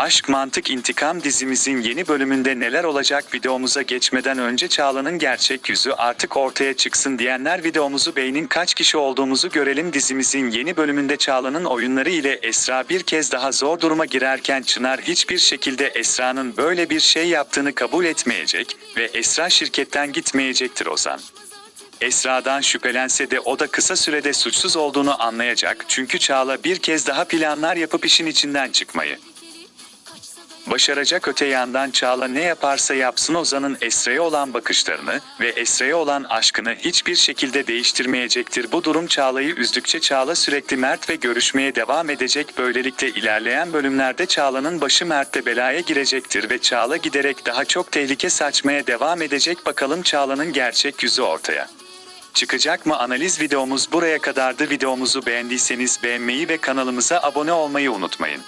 Aşk Mantık İntikam dizimizin yeni bölümünde neler olacak videomuza geçmeden önce Çağla'nın gerçek yüzü artık ortaya çıksın diyenler videomuzu beğenin kaç kişi olduğumuzu görelim dizimizin yeni bölümünde Çağla'nın oyunları ile Esra bir kez daha zor duruma girerken Çınar hiçbir şekilde Esra'nın böyle bir şey yaptığını kabul etmeyecek ve Esra şirketten gitmeyecektir Ozan. Esra'dan şüphelense de o da kısa sürede suçsuz olduğunu anlayacak çünkü Çağla bir kez daha planlar yapıp işin içinden çıkmayı başaracak öte yandan Çağla ne yaparsa yapsın Ozan'ın Esra'ya olan bakışlarını ve Esra'ya olan aşkını hiçbir şekilde değiştirmeyecektir. Bu durum Çağla'yı üzdükçe Çağla sürekli Mert ve görüşmeye devam edecek. Böylelikle ilerleyen bölümlerde Çağla'nın başı Mert'te belaya girecektir ve Çağla giderek daha çok tehlike saçmaya devam edecek. Bakalım Çağla'nın gerçek yüzü ortaya. Çıkacak mı analiz videomuz buraya kadardı. Videomuzu beğendiyseniz beğenmeyi ve kanalımıza abone olmayı unutmayın.